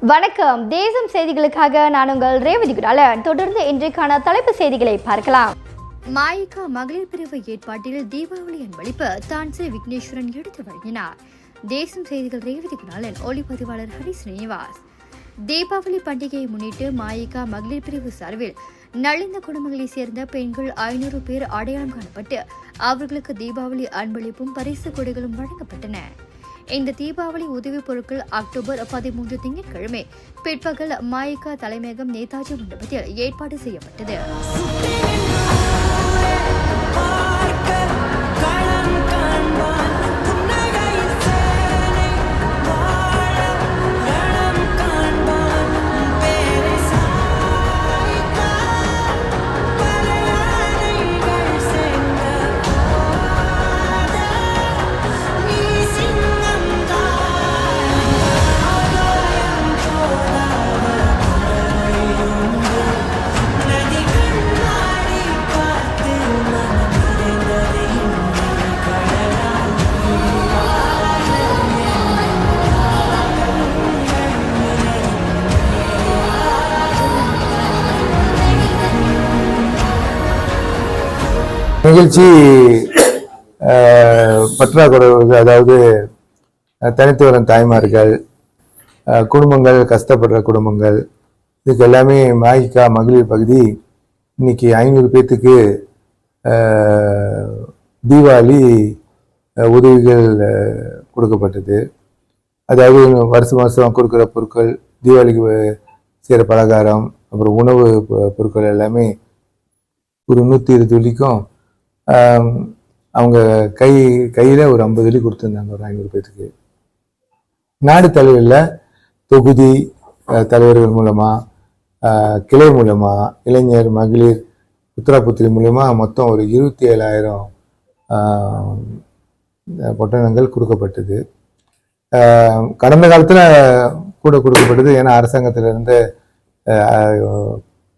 வணக்கம். தேசம் செய்திகளுக்காக நான் உங்கள் ரேவதி குடாலன். தொடர்ந்து இன்றைக்கான தலைப்பு செய்திகளை பார்க்கலாம். மாயிகா மகளிர் பிரிவு ஏற்பாட்டில் தீபாவளி அன்பளிப்பு தான்சே விக்னேஸ்வரன் எடுத்து வழங்கினார். தேசம் செய்திகள் ரேவதி குடாலன் ஒளிப்பதிவாளர் ஹரி ஸ்ரீனிவாஸ். தீபாவளி பண்டிகையை முன்னிட்டு மாயிகா மகளிர் பிரிவு சார்பில் நலிந்த குடும்பங்களைச் சேர்ந்த பெண்கள் ஐநூறு பேர் அடையாளம் காணப்பட்டு அவர்களுக்கு தீபாவளி அன்பளிப்பும் பரிசு கொடைகளும் வழங்கப்பட்டன. இந்த தீபாவளி உதவிப் பொருட்கள் அக்டோபர் பதிமூன்று திங்கட்கிழமை. பிற்பகல் மாயிகா தலைமையகம் நேதாஜி மண்டபத்தில் ஏற்பாடு செய்யப்பட்டது. நிகழ்ச்சி பற்றாக்குறை அதாவது தனித்து வரும் தாய்மார்கள் குடும்பங்கள் கஷ்டப்படுற குடும்பங்கள் இதுக்கு எல்லாமே மாயிக்கா மகளிர் பகுதி இன்னைக்கு ஐநூறு பேர்த்துக்கு தீபாவளி உதவிகள் கொடுக்கப்பட்டது. அதாவது வருஷம் வருஷம் கொடுக்குற பொருட்கள் தீபாவளிக்கு செய்கிற பலகாரம் அப்புறம் உணவு பொருட்கள் எல்லாமே ஒரு நூற்றி இருபது வரைக்கும் அவங்க கை கையில் ஒரு ஐம்பது வெள்ளி கொடுத்துருந்தாங்க ஒரு ஐநூறு பேத்துக்கு. நாடு தலைவரில் தொகுதி தலைவர்கள் மூலமாக கிளை மூலமாக இளைஞர் மகளிர் புத்திரா மூலமாக மொத்தம் ஒரு இருபத்தி ஏழாயிரம் பொட்டணங்கள் கொடுக்கப்பட்டது. கடந்த காலத்தில் கூட கொடுக்கப்பட்டது ஏன்னா அரசாங்கத்திலிருந்து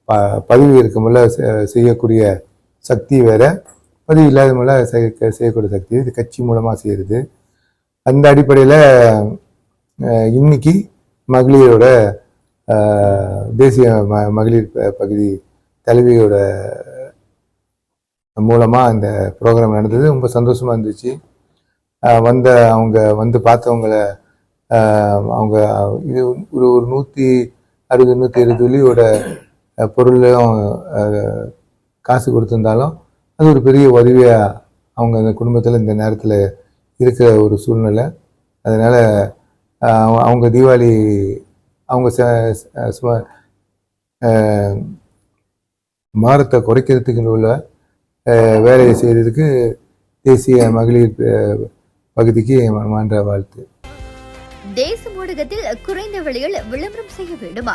ப- பதவி இருக்கும்போல செய்யக்கூடிய சக்தி வேற பதவி இல்லாத மூலம் செய்ய செய்யக்கூடிய சக்தி இது கட்சி மூலமாக செய்கிறது அந்த அடிப்படையில் இன்னைக்கு மகளிரோட தேசிய ம மகளிர் பகுதி தலைவியோட மூலமாக அந்த ப்ரோக்ராம் நடந்தது. ரொம்ப சந்தோஷமாக இருந்துச்சு. வந்த அவங்க வந்து பார்த்தவங்கள அவங்க இது ஒரு ஒரு நூற்றி அறுபது நூற்றி இருபது வெள்ளியோட பொருளும் காசு கொடுத்துருந்தாலும் அது ஒரு பெரிய உதவியாக அவங்க அந்த குடும்பத்தில் இந்த நேரத்தில் இருக்கிற ஒரு சூழ்நிலை. அதனால் அவங்க தீபாவளி அவங்க ச ஆஹ், மாரத்தை குறைக்கிறதுக்கு உள்ள அஹ், வேலையை செய்கிறதுக்கு தேசிய மகளிர் பகுதிக்கு மன்ற வாழ்த்து. தேச ஊடகத்தில் குறைந்த விலையில் விளம்பரம் செய்ய வேண்டுமா?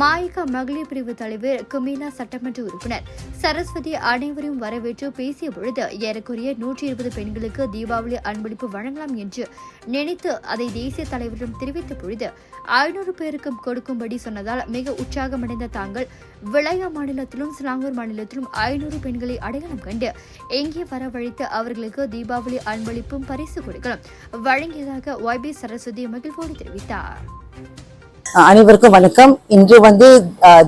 மாயிகா மகளிர் பிரிவு தலைவர் குமீனா சட்டமன்ற உறுப்பினர் சரஸ்வதி அனைவரையும் வரவேற்று பேசிய பொழுது ஏறக்குறைய நூற்றி இருபது பெண்களுக்கு தீபாவளி அன்பளிப்பு வழங்கலாம் என்று நினைத்து அதை தேசிய தலைவரிடம் தெரிவித்த பொழுது ஐநூறு பேருக்கும் கொடுக்கும்படி சொன்னதால் மிக உற்சாகமடைந்த தாங்கள் விளையா மாநிலத்திலும் சிலாங்கூர் மாநிலத்திலும் ஐநூறு பெண்களை அடையாளம் கண்டு எங்கே வரவழைத்து அவர்களுக்கு தீபாவளி அன்பளிப்பும் பரிசு கொடுக்கலாம். வழங்கியதாக ஒய்பி சரஸ்வதி மகிழ்வோடு தெரிவித்தார். அனைவருக்கும் வணக்கம். இன்று வந்து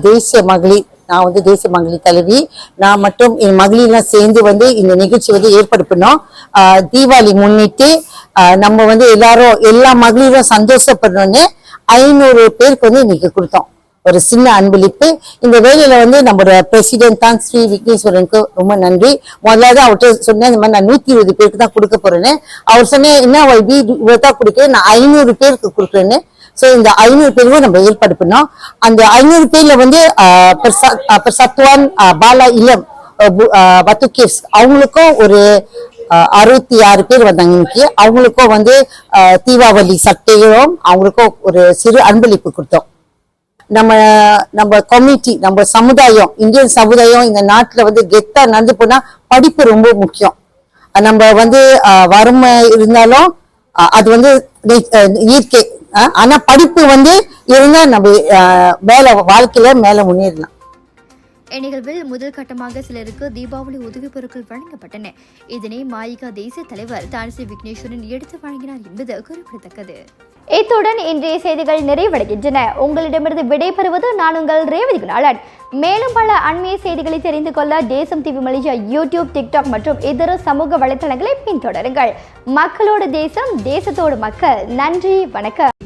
தேசிய மகளிர் நான் வந்து தேசிய மகளிர் தலைவி நான் மட்டும் என் மகளிர்லாம் சேர்ந்து வந்து இந்த நிகழ்ச்சி வந்து ஏற்படுத்தினோம். தீபாவளி முன்னிட்டு நம்ம வந்து எல்லாரும் எல்லா மகளிரும் சந்தோஷப்படணும்னு ஐநூறு பேருக்கு வந்து இன்னைக்கு கொடுத்தோம். ஒரு சின்ன அன்பளிப்பு. இந்த வேலையில வந்து நம்மளோட பிரசிடென்ட் தான் ஸ்ரீ விக்னேஸ்வரனுக்கு ரொம்ப நன்றி. முதலாவது அவர்கிட்ட சொன்னேன் இந்த மாதிரி நான் நூத்தி இருபது பேருக்கு தான் கொடுக்க போறேன்னு. அவர் சொன்னேன் என்ன வீடு இவ்வளவு தான் கொடுக்குறேன் நான் ஐநூறு பேருக்கு கொடுக்குறேன்னு. ஸோ இந்த ஐநூறு பேருக்கும் நம்ம ஏற்பாடு பண்ணோம். அந்த ஐநூறு பேர்ல வந்து சத்வான் பாலா இளம் பத்துகேஸ் பு- அவங்களுக்கும் ஒரு அறுபத்தி ஆறு பேர் வந்தாங்க இன்னைக்கு. அவங்களுக்கும் வந்து தீபாவளி சட்டையும் அவங்களுக்கும் ஒரு சிறு அன்பளிப்பு கொடுத்தோம். நம்ம நம்ம கம்யூனிட்டி நம்ம சமுதாயம் இந்தியன் சமுதாயம் இந்த நாட்டில் வந்து கெத்தா நடந்து போனா படிப்பு ரொம்ப முக்கியம். நம்ம வந்து வறுமை இருந்தாலும் அது வந்து இயற்கை ஆனா படிப்பு வந்து இருந்தா நம்ம மேல வாழ்க்கையில மேல முன்னேறலாம். இந்நிகழ்வில் முதல் கட்டமாக சிலருக்கு தீபாவளி உதவிப் பொருட்கள் வழங்கப்பட்டன. இதனை மாயிகா தேசிய தலைவர் தான்சி விக்னேஸ்வரன் எடுத்து வழங்கினார் என்பது குறிப்பிடத்தக்கது. இத்துடன் இன்றைய செய்திகள் நிறைவடைகின்றன. உங்களிடமிருந்து விடைபெறுவது நான் உங்கள் ரேவதி குணாளன். மேலும் பல அண்மைய செய்திகளை தெரிந்து கொள்ள தேசம் டிவி மலேசியா யூடியூப் டிக்டாக் மற்றும் இதர சமூக வலைத்தளங்களை பின்தொடருங்கள். மக்களோடு தேசம் தேசத்தோடு மக்கள். நன்றி வணக்கம்.